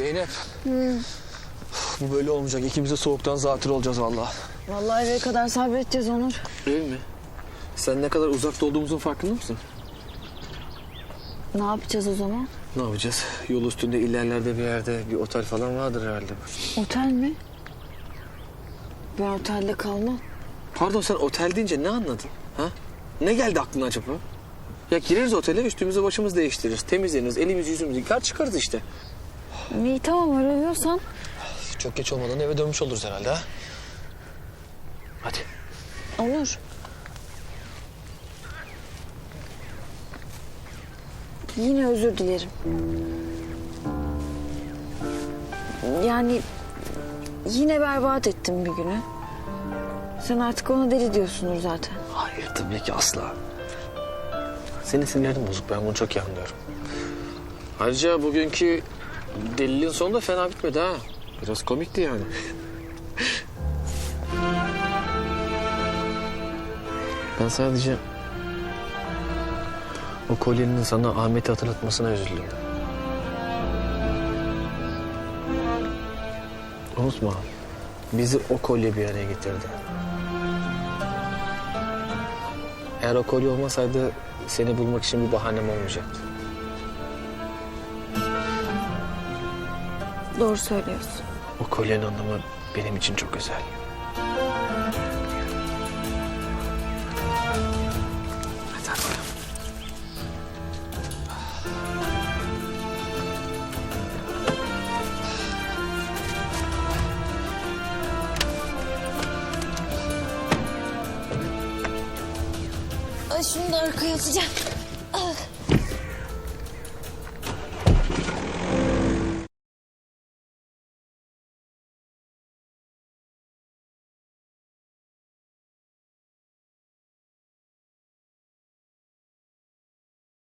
Zeynep. Bu böyle olmayacak. İkimiz de soğuktan zatür olacağız vallahi. Vallahi eve kadar sabredeceğiz Onur. Değil mi? Sen ne kadar uzakta olduğumuzun farkında mısın? Ne yapacağız o zaman? Ne yapacağız? Yol üstünde ilerlerde bir yerde bir otel falan vardır herhalde. Otel mi? Ben otelde kalmam. Pardon sen otel deyince ne anladın? Ha? Ne geldi aklına acaba? Ya gireriz otele üstümüzü başımızı değiştiririz. Temizleniriz. Elimiz yüzümüzü yıkar çıkarız işte. İyi tamam öyle diyorsan. Çok geç olmadan eve dönmüş oluruz herhalde ha? Hadi. Onur. Yine özür dilerim. Yani yine berbat ettim bir günü. Sen artık ona deli diyorsundur zaten. Hayır tabii ki asla. Senin sinirlerin bozuk. Ben bunu çok iyi anlıyorum. Ayrıca bugünkü delilin sonu da fena bitmedi ha. Biraz komikti yani. ben sadece o kolyenin sana Ahmet'i hatırlatmasına üzüldüm. Unutma. Bizi o kolye bir araya getirdi. Eğer o kolye olmasaydı seni bulmak için bir bahanem olmayacaktı. Doğru söylüyorsun. O kolyenin anlamı benim için çok özel. Hadi. Ay şunu da arkaya atacağım.